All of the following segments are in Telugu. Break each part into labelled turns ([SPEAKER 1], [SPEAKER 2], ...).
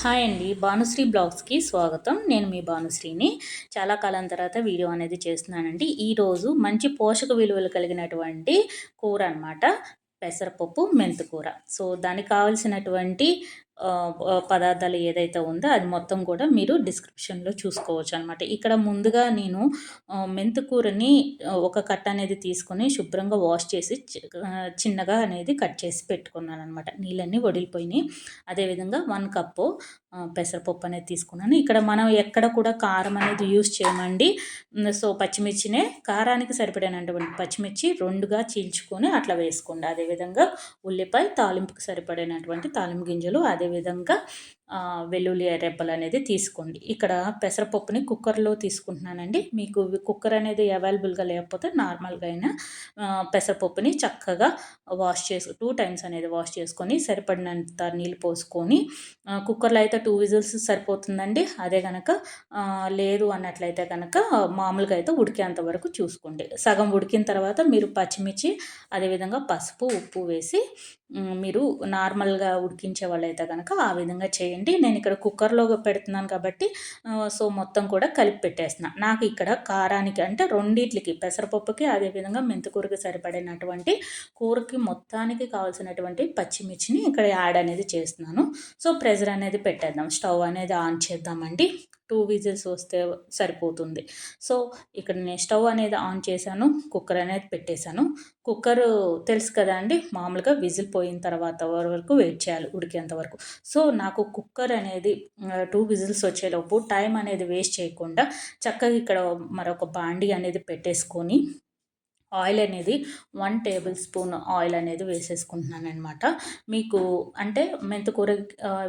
[SPEAKER 1] హాయ్ అండి. భానుశ్రీ బ్లాగ్స్కి స్వాగతం. నేను మీ భానుశ్రీని. చాలా కాలం తర్వాత వీడియో అనేది చేస్తున్నానండి. ఈరోజు మంచి పోషక విలువలు కలిగినటువంటి కూర అనమాట పెసరపప్పు మెంతుకూర. సో దానికి కావాల్సినటువంటి పదార్థాలు ఏదైతే ఉందో అది మొత్తం కూడా మీరు డిస్క్రిప్షన్లో చూసుకోవచ్చు అనమాట ఇక్కడ ముందుగా నేను మెంతుకూరని ఒక కట్ అనేది తీసుకొని శుభ్రంగా వాష్ చేసి చిన్నగా అనేది కట్ చేసి పెట్టుకున్నాను అనమాట నీళ్ళన్నీ వడిలిపోయినాయి. అదేవిధంగా వన్ కప్పు పెసరపప్పు అనేది తీసుకున్నాను. ఇక్కడ మనం ఎక్కడ కూడా కారం అనేది యూజ్ చేయమండి. సో పచ్చిమిర్చినే కారానికి సరిపడినటువంటి పచ్చిమిర్చి రెండుగా చీల్చుకొని అట్లా వేసుకోండి. అదేవిధంగా ఉల్లిపాయ తాలింపుకి సరిపడినటువంటి తాలింపు గింజలు అదే అదేవిధంగా వెల్లుల్లి రెబ్బలు అనేది తీసుకోండి. ఇక్కడ పెసరపప్పుని కుక్కర్లో తీసుకుంటున్నానండి. మీకు కుక్కర్ అనేది అవైలబుల్గా లేకపోతే నార్మల్గా అయినా పెసరపప్పుని చక్కగా వాష్ చేసు టూ టైమ్స్ అనేది వాష్ చేసుకొని సరిపడినంత నీళ్ళు పోసుకొని కుక్కర్లో అయితే టూ విజిల్స్ సరిపోతుందండి. అదే కనుక లేదు అన్నట్లయితే కనుక మామూలుగా అయితే ఉడికేంత వరకు చూసుకోండి. సగం ఉడికిన తర్వాత మీరు పచ్చిమిర్చి అదేవిధంగా పసుపు ఉప్పు వేసి మీరు నార్మల్గా ఉడికించే వాళ్ళైతే కనుక ఆ విధంగా చేయండి. నేను ఇక్కడ కుక్కర్లో పెడుతున్నాను కాబట్టి సో మొత్తం కూడా కలిపి పెట్టేస్తున్నా. నాకు ఇక్కడ కారానికి అంటే రెండిట్లకి పెసరపప్పుకి అదేవిధంగా మెంతికూరకి సరిపడినటువంటి కూరకి మొత్తానికి కావాల్సినటువంటి పచ్చిమిర్చిని ఇక్కడ యాడ్ అనేది చేస్తున్నాను. సో ప్రెజర్ అనేది పెట్టేద్దాం. స్టవ్ అనేది ఆన్ చేద్దామండి. టూ విజిల్స్ వస్తే సరిపోతుంది. సో ఇక్కడ నేను స్టవ్ అనేది ఆన్ చేశాను కుక్కర్ అనేది పెట్టేశాను. కుక్కర్ తెలుసు కదా అండి మామూలుగా విజిల్ పోయిన తర్వాత వరకు వెయిట్ చేయాలి ఉడికేంత వరకు. సో నాకు కుక్కర్ అనేది టూ విజిల్స్ వచ్చేలోపు టైం అనేది వేస్ట్ చేయకుండా చక్కగా ఇక్కడ మరొక బాండి అనేది పెట్టేసుకొని ఆయిల్ అనేది వన్ టేబుల్ స్పూన్ ఆయిల్ అనేది వేసేసుకుంటున్నాను అనమాట మీకు అంటే మెంతకూర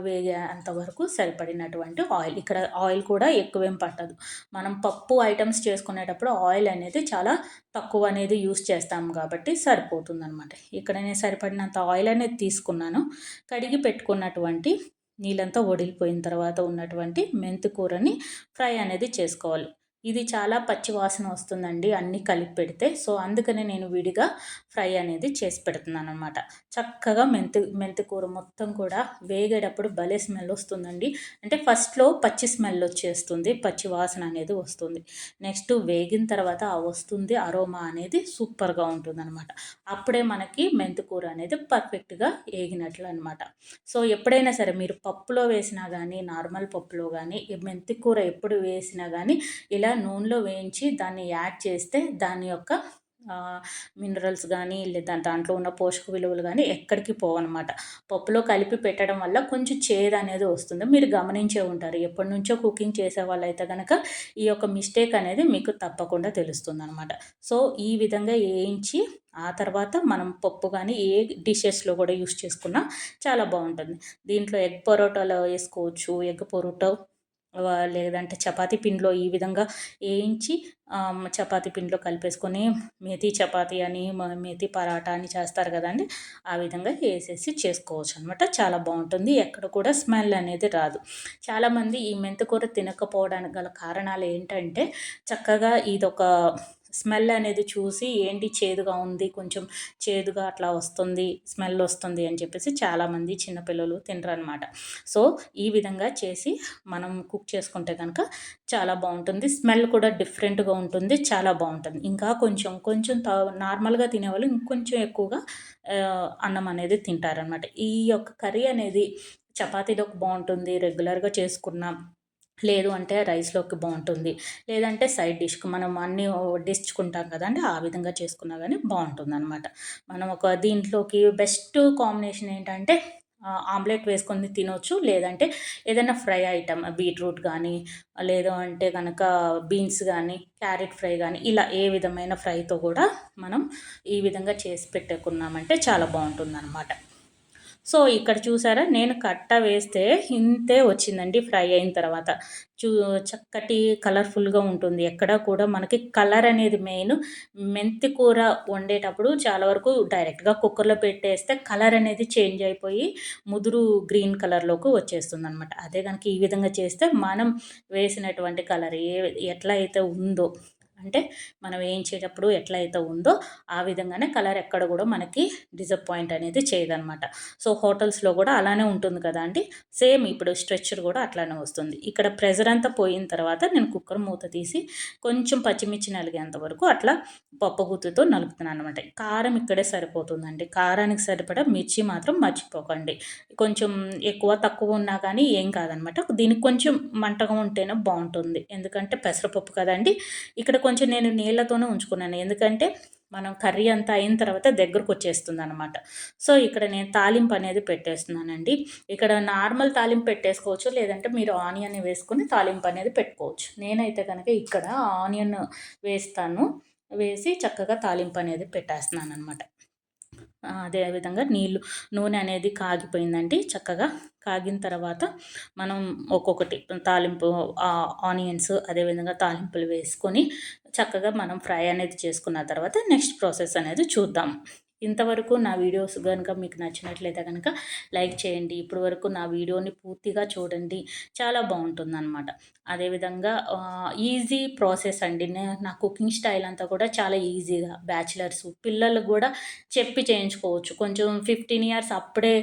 [SPEAKER 1] వేగేంత వరకు సరిపడినటువంటి ఆయిల్. ఇక్కడ ఆయిల్ కూడా ఎక్కువేం పట్టదు. మనం పప్పు ఐటమ్స్ చేసుకునేటప్పుడు ఆయిల్ అనేది చాలా తక్కువ అనేది యూస్ చేస్తాం కాబట్టి సరిపోతుంది అనమాట ఇక్కడ నేను సరిపడినంత ఆయిల్ అనేది తీసుకున్నాను. కడిగి పెట్టుకున్నటువంటి నీళ్ళంతా వడిలిపోయిన తర్వాత ఉన్నటువంటి మెంతికూరని ఫ్రై అనేది చేసుకోవాలి. ఇది చాలా పచ్చి వాసన వస్తుందండి అన్నీ కలిపి పెడితే. సో అందుకనే నేను విడిగా ఫ్రై అనేది చేసి పెడుతున్నాను అనమాట చక్కగా మెంతి మెంతి కూర మొత్తం కూడా వేగేటప్పుడు భలే స్మెల్ వస్తుందండి. అంటే ఫస్ట్లో పచ్చి స్మెల్ వచ్చేస్తుంది పచ్చి వాసన అనేది వస్తుంది. నెక్స్ట్ వేగిన తర్వాత ఆ వస్తుంది అరోమా అనేది సూపర్గా ఉంటుంది అనమాట అప్పుడే మనకి మెంతి కూర అనేది పర్ఫెక్ట్గా వేగినట్లు అనమాట సో ఎప్పుడైనా సరే మీరు పప్పులో వేసినా కానీ నార్మల్ పప్పులో కానీ మెంతి కూర ఎప్పుడు వేసినా కానీ ఇలా నూనెలో వేయించి దాన్ని యాడ్ చేస్తే దాని యొక్క మినరల్స్ కానీ లేదా దాంట్లో ఉన్న పోషక విలువలు కానీ ఎక్కడికి పోవన్నమాట పప్పులో కలిపి పెట్టడం వల్ల కొంచెం చేదు అనేది వస్తుంది. మీరు గమనించే ఉంటారు. ఎప్పటి నుంచో కుకింగ్ చేసే వాళ్ళైతే కనుక ఈ యొక్క మిస్టేక్ అనేది మీకు తప్పకుండా తెలుస్తుంది అనమాట సో ఈ విధంగా వేయించి ఆ తర్వాత మనం పప్పు కానీ ఏ డిషెస్లో కూడా యూస్ చేసుకున్నా చాలా బాగుంటుంది. దీంట్లో ఎగ్ పొరోటాలో వేసుకోవచ్చు ఎగ్ పొరోటో లేదంటే చపాతీ పిండిలో ఈ విధంగా వేయించి చపాతీ పిండిలో కలిపేసుకొని మేతి చపాతీ అని మేతి పరాటా అని చేస్తారు కదండి. ఆ విధంగా వేసేసి చేసుకోవచ్చు అనమాట చాలా బాగుంటుంది. ఎక్కడ కూడా స్మెల్ అనేది రాదు. చాలామంది ఈ మెంతికూర తినకపోవడానికి గల కారణాలు ఏంటంటే చక్కగా ఇదొక స్మెల్ అనేది చూసి ఏంటి చేదుగా ఉంది కొంచెం చేదుగా అట్లా వస్తుంది స్మెల్ వస్తుంది అని చెప్పేసి చాలామంది చిన్నపిల్లలు తినరనమాట సో ఈ విధంగా చేసి మనం కుక్ చేసుకుంటే కనుక చాలా బాగుంటుంది. స్మెల్ కూడా డిఫరెంట్గా ఉంటుంది చాలా బాగుంటుంది. ఇంకా కొంచెం కొంచెం నార్మల్గా తినేవాళ్ళు ఇంకొంచెం ఎక్కువగా అన్నం అనేది తింటారనమాట ఈ యొక్క కర్రీ అనేది చపాతీలోకి బాగుంటుంది రెగ్యులర్గా చేసుకున్న లేదు అంటే రైస్లోకి బాగుంటుంది. లేదంటే సైడ్ డిష్కి మనం అన్నీ వడ్డించుకుంటాం కదండి ఆ విధంగా చేసుకున్నా కానీ బాగుంటుంది అనమాట మనం ఒక దీంట్లోకి బెస్ట్ కాంబినేషన్ ఏంటంటే ఆమ్లెట్ వేసుకొని తినవచ్చు లేదంటే ఏదైనా ఫ్రై ఐటమ్ బీట్రూట్ కానీ లేదు అంటే కనుక బీన్స్ కానీ క్యారెట్ ఫ్రై కానీ ఇలా ఏ విధమైన ఫ్రైతో కూడా మనం ఈ విధంగా చేసి పెట్టుకున్నామంటే చాలా బాగుంటుంది అనమాట సో ఇక్కడ చూసారా నేను కట్ట వేస్తే ఇంతే వచ్చిందండి ఫ్రై అయిన తర్వాత. చూ చక్కటి కలర్ఫుల్గా ఉంటుంది. ఎక్కడ కూడా మనకి కలర్ అనేది మెయిన్. మెంతి కూర వండేటప్పుడు చాలా వరకు డైరెక్ట్గా కుక్కర్లో పెట్టేస్తే కలర్ అనేది చేంజ్ అయిపోయి ముదురు గ్రీన్ కలర్లోకి వచ్చేస్తుంది అనమాట అదే కనుక ఈ విధంగా చేస్తే మనం వేసినటువంటి కలర్ ఏ ఎట్లా అయితే ఉందో అంటే మనం వేయించేటప్పుడు ఎట్లా ఎట్లయితే ఉందో ఆ విధంగానే కలర్ ఎక్కడ కూడా మనకి డిసప్పాయింట్ అనేది చేయదనమాట. సో హోటల్స్లో కూడా అలానే ఉంటుంది కదా అండి. సేమ్ ఇప్పుడు స్ట్రెచ్చర్ కూడా అట్లానే వస్తుంది. ఇక్కడ ప్రెజర్ అంతా పోయిన తర్వాత నేను కుక్కర్ మూత తీసి కొంచెం పచ్చిమిర్చి నలిగేంత వరకు అట్లా పప్పుగుత్తుతో నలుపుతున్నాను అనమాట. కారం ఇక్కడే సరిపోతుందండి. కారానికి సరిపడా మిర్చి మాత్రం మర్చిపోకండి. కొంచెం ఎక్కువ తక్కువ ఉన్నా కానీ ఏం కాదనమాట. దీనికి కొంచెం మంటగా ఉంటేనే బాగుంటుంది. ఎందుకంటే పెసరపప్పు కదండి. ఇక్కడ కొంచెం నేను నీళ్ళతోనే ఉంచుకున్నాను. ఎందుకంటే మనం కర్రీ అంతా అయిన తర్వాత దగ్గరకు వచ్చేస్తుంది అనమాట సో ఇక్కడ నేను తాలింపు అనేది పెట్టేస్తున్నానండి. ఇక్కడ నార్మల్ తాలింపు పెట్టేసుకోవచ్చు లేదంటే మీరు ఆనియన్ వేసుకుని తాలింపు అనేది పెట్టుకోవచ్చు. నేనైతే కనుక ఇక్కడ ఆనియన్ వేస్తాను. వేసి చక్కగా తాలింపు అనేది పెట్టేస్తున్నాను అనమాట అదేవిధంగా నీళ్ళు నూనె అనేది కాగిపోయిందండి. చక్కగా కాగిన తర్వాత మనం ఒక్కొక్కటి తాలింపు ఆనియన్స్ అదేవిధంగా తాలింపులు వేసుకొని చక్కగా మనం ఫ్రై అనేది చేసుకున్న తర్వాత నెక్స్ట్ ప్రాసెస్ అనేది చూద్దాం. ఇంతవరకు నా వీడియోస్ కనుక మీకు నచ్చినట్లయితే కనుక లైక్ చేయండి. ఇప్పటి వరకు నా వీడియోని పూర్తిగా చూడండి. చాలా బాగుంటుందన్నమాట. అదేవిధంగా ఈజీ ప్రాసెస్ అండి. నా కుకింగ్ స్టైల్ అంతా కూడా చాలా ఈజీగా. బ్యాచిలర్స్ పిల్లలకు కూడా చెప్పి చేయించుకోవచ్చు. కొంచెం ఫిఫ్టీన్ ఇయర్స్ అప్పుడే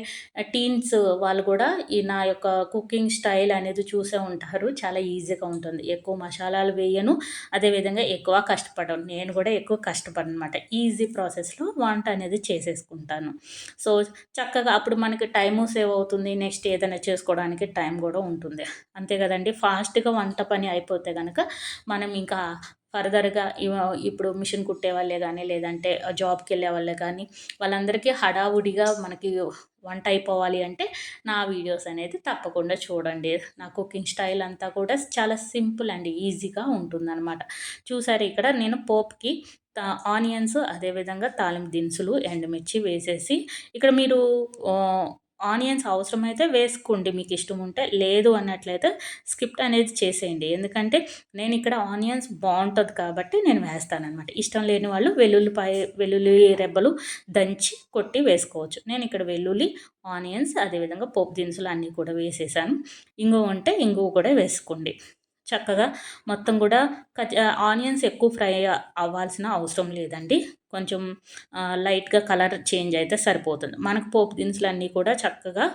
[SPEAKER 1] టీన్స్ వాళ్ళు కూడా ఈ నా యొక్క కుకింగ్ స్టైల్ అనేది చూసే ఉంటారు. చాలా ఈజీగా ఉంటుంది. ఎక్కువ మసాలాలు వేయను. అదేవిధంగా ఎక్కువ కష్టపడను. నేను కూడా ఎక్కువ కష్టపడను అనమాట ఈజీ ప్రాసెస్లో వంట అనేది అనేది చేసేసుకుంటాను. సో చక్కగా అప్పుడు మనకి టైము సేవ్ అవుతుంది. నెక్స్ట్ ఏదైనా చేసుకోవడానికి టైం కూడా ఉంటుంది. అంతే కదండి. ఫాస్ట్గా వంట పని అయిపోతే కనుక మనం ఇంకా ఫర్దర్గా ఇప్పుడు మిషన్ కుట్టే వాళ్ళే కానీ లేదంటే జాబ్కి వెళ్ళే వాళ్ళే కానీ వాళ్ళందరికీ హడావుడిగా మనకి వంట అయిపోవాలి అంటే నా వీడియోస్ అనేది తప్పకుండా చూడండి. నా కుకింగ్ స్టైల్ అంతా కూడా చాలా సింపుల్ అండ్ ఈజీగా ఉంటుందన్నమాట. చూసారు ఇక్కడ నేను పోప్కి ఆనియన్స్ అదేవిధంగా తాలింపు దినుసులు ఎండుమిర్చి వేసేసి ఇక్కడ మీరు ఆనియన్స్ అవసరమైతే వేసుకోండి మీకు ఇష్టం ఉంటే. లేదు అన్నట్లయితే స్కిప్ అనేది చేసేయండి. ఎందుకంటే నేను ఇక్కడ ఆనియన్స్ బాగుంటుంది కాబట్టి నేను వేస్తాను అనమాట ఇష్టం లేని వాళ్ళు వెల్లుల్లిపాయ వెల్లుల్లి రెబ్బలు దంచి కొట్టి వేసుకోవచ్చు. నేను ఇక్కడ వెల్లుల్లి ఆనియన్స్ అదేవిధంగా పోపు దినుసులు అన్నీ కూడా వేసేసాను. ఇంగువ ఉంటే ఇంగువ కూడా వేసుకోండి. చక్కగా మొత్తం కూడా ఆనియన్స్ ఎక్కువ ఫ్రై అవ్వాల్సిన అవసరం లేదండి. కొంచెం లైట్గా కలర్ చేంజ్ అయితే సరిపోతుంది. మనకు పోపు దినుసులు అన్నీ కూడా చక్కగా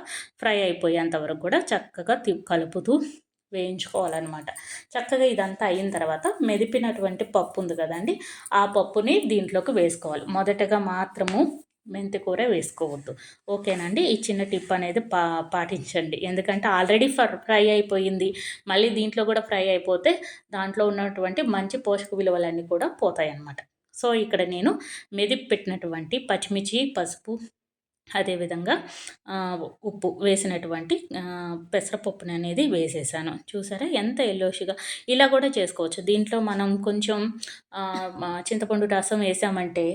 [SPEAKER 1] ఫ్రై అయిపోయేంత వరకు కూడా చక్కగా కలుపుతూ వేయించుకోవాలన్నమాట. చక్కగా ఇదంతా అయిన తర్వాత మెదిపినటువంటి పప్పు ఉంది కదండి ఆ పప్పుని దీంట్లోకి వేసుకోవాలి. మొదటగా మాత్రము మెంతి కూర వేసుకోవద్దు. ఓకేనండి? ఈ చిన్న టిప్ అనేది పా పాటించండి. ఎందుకంటే ఆల్రెడీ ఫ్రై అయిపోయింది. మళ్ళీ దీంట్లో కూడా ఫ్రై అయిపోతే దాంట్లో ఉన్నటువంటి మంచి పోషక విలువలన్నీ కూడా పోతాయి అన్నమాట సో ఇక్కడ నేను మెదిపి పెట్టినటువంటి పచ్చిమిర్చి పసుపు అదేవిధంగా ఉప్పు వేసినటువంటి పెసరపప్పుని అనేది వేసేసాను. చూసారా? ఎంత ఎల్లోషిగా. ఇలా కూడా చేసుకోవచ్చు. దీంట్లో మనం కొంచెం చింతపండు రసం వేసామంటే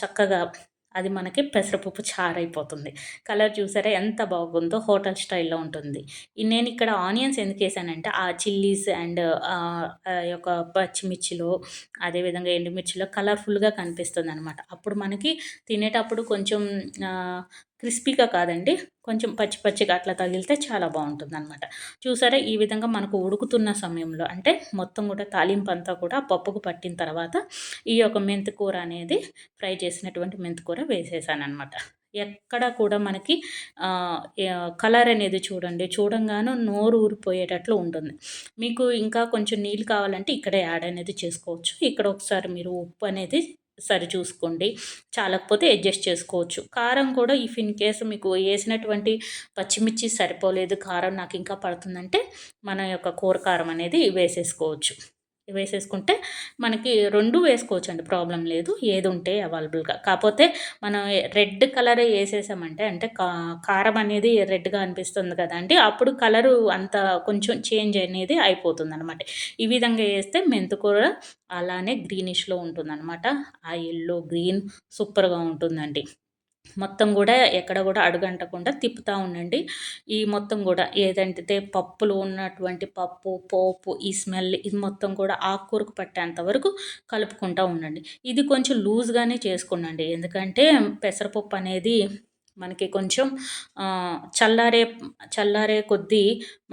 [SPEAKER 1] చక్కగా అది మనకి పెసరపప్పు చారైపోతుంది. కలర్ చూసారా ఎంత బాగుందో హోటల్ స్టైల్లో ఉంటుంది. నేను ఇక్కడ ఆనియన్స్ ఎందుకు వేసానంటే ఆ చిల్లీస్ అండ్ యొక్క పచ్చిమిర్చిలో అదేవిధంగా ఎండుమిర్చిలో కలర్ఫుల్గా కనిపిస్తుంది అనమాట అప్పుడు మనకి తినేటప్పుడు కొంచెం క్రిస్పీగా కాదండి. కొంచెం పచ్చి పచ్చిగా అట్లా తగిలితే చాలా బాగుంటుంది అనమాట చూసారా? ఈ విధంగా మనకు ఉడుకుతున్న సమయంలో అంటే మొత్తం కూడా తాలింపు అంతా కూడా పప్పుకు పట్టిన తర్వాత ఈ యొక్క మెంతికూర అనేది ఫ్రై చేసినటువంటి మెంతికూర వేసేసాను అనమాట ఎక్కడ కూడా మనకి కలర్ అనేది చూడండి. చూడంగానే నోరు ఊరిపోయేటట్లు ఉంటుంది. మీకు ఇంకా కొంచెం నీళ్ళు కావాలంటే ఇక్కడే యాడ్ అనేది చేసుకోవచ్చు. ఇక్కడ ఒకసారి మీరు ఉప్పు అనేది సరి చూసుకోండి చాలకపోతే అడ్జస్ట్ చేసుకోవచ్చు. కారం కూడా ఇఫ్ ఇన్ కేసు మీకు వేసినటువంటి పచ్చిమిర్చి సరిపోలేదు కారం నాకు ఇంకా పడుతుందంటే మన యొక్క కూర కారం అనేది వేసేసుకోవచ్చు. వేసేసుకుంటే మనకి రెండు వేసుకోవచ్చు అండి ప్రాబ్లం లేదు. ఏది ఉంటే అవైలబుల్గా. కాకపోతే మనం రెడ్ కలర్ వేసేసామంటే అంటే కారం అనేది రెడ్గా అనిపిస్తుంది కదండి అప్పుడు కలరు అంత కొంచెం చేంజ్ అనేది అయిపోతుంది అనమాట ఈ విధంగా వేస్తే మెంతుకూర అలానే గ్రీనిష్లో ఉంటుందన్నమాట ఆ ఎల్లో గ్రీన్ సూపర్గా ఉంటుందండి. మొత్తం కూడా ఎక్కడ కూడా అడుగంటకుండా తిప్పుతూ ఉండండి. ఈ మొత్తం కూడా ఏదంటే పప్పులు ఉన్నటువంటి పప్పు పోపు ఈ స్మెల్ ఇది మొత్తం కూడా ఆకుకూరకు పట్టేంత వరకు కలుపుకుంటూ ఉండండి. ఇది కొంచెం లూజ్గానే చేసుకుండండి ఎందుకంటే పెసరపప్పు అనేది మనకి కొంచెం చల్లారే చల్లారే కొద్దీ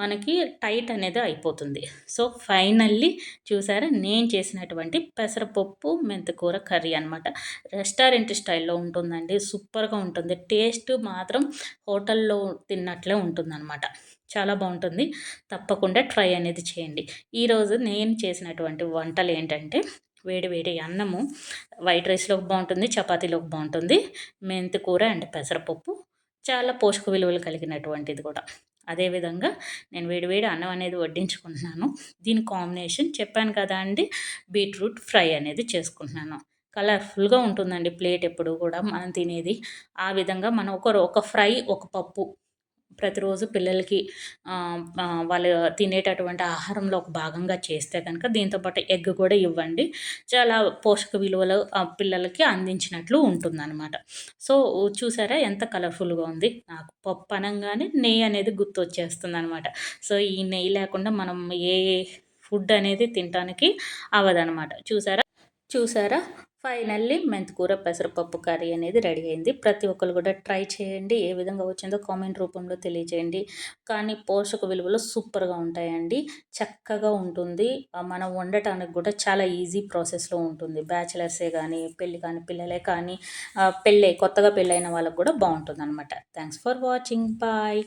[SPEAKER 1] మనకి టైట్ అనేది అయిపోతుంది. సో ఫైనల్లీ చూసారా నేను చేసినటువంటి పెసరపప్పు మెంతికూర కర్రీ అనమాట రెస్టారెంట్ స్టైల్లో ఉంటుందండి సూపర్గా ఉంటుంది. టేస్ట్ మాత్రం హోటల్లో తిన్నట్లే ఉంటుందన్నమాట. చాలా బాగుంటుంది. తప్పకుండా ట్రై అనేది చేయండి. ఈరోజు నేను చేసినటువంటి వంటలు ఏంటంటే వేడి వేడి అన్నము. వైట్ రైస్లోకి బాగుంటుంది చపాతీలోకి బాగుంటుంది. మెంతి కూర అండ్ పెసరపప్పు చాలా పోషక విలువలు కలిగినటువంటిది కూడా. అదేవిధంగా నేను వేడి వేడి అన్నం అనేది వడ్డించుకుంటున్నాను. దీని కాంబినేషన్ చెప్పాను కదా అండి బీట్రూట్ ఫ్రై అనేది చేసుకుంటున్నాను. కలర్ఫుల్గా ఉంటుందండి ప్లేట్ ఎప్పుడు కూడా మనం తినేది. ఆ విధంగా మనం ఒక ఒక ఫ్రై ఒక పప్పు ప్రతిరోజు పిల్లలకి వాళ్ళు తినేటటువంటి ఆహారంలో ఒక భాగంగా చేస్తే కనుక దీంతోపాటు ఎగ్ కూడా ఇవ్వండి. చాలా పోషక విలువలు పిల్లలకి అందించినట్లు ఉంటుందన్నమాట. సో చూసారా ఎంత కలర్ఫుల్గా ఉంది. నాకు పప్పు అనగానే నెయ్యి అనేది గుర్తు వచ్చేస్తుంది అనమాట సో ఈ నెయ్యి లేకుండా మనం ఏ ఫుడ్ అనేది తినడానికి అవ్వదనమాట చూసారా? చూసారా? ఫైనల్లీ మెంతికూర పెసరపప్పు కర్రీ అనేది రెడీ అయింది. ప్రతి ఒక్కరు కూడా ట్రై చేయండి. ఏ విధంగా వచ్చిందో కామెంట్ రూపంలో తెలియజేయండి. కానీ పోషక విలువలు సూపర్గా ఉంటాయండి. చక్కగా ఉంటుంది. మనం వండటానికి కూడా చాలా ఈజీ ప్రాసెస్లో ఉంటుంది. బ్యాచిలర్సే కానీ పెళ్ళి కానీ పిల్లలే కానీ ఆ, పెళ్ళి కొత్తగా పెళ్ళైన వాళ్ళకి కూడా బాగుంటుంది అనమాట థ్యాంక్స్ ఫర్ వాచింగ్. బాయ్.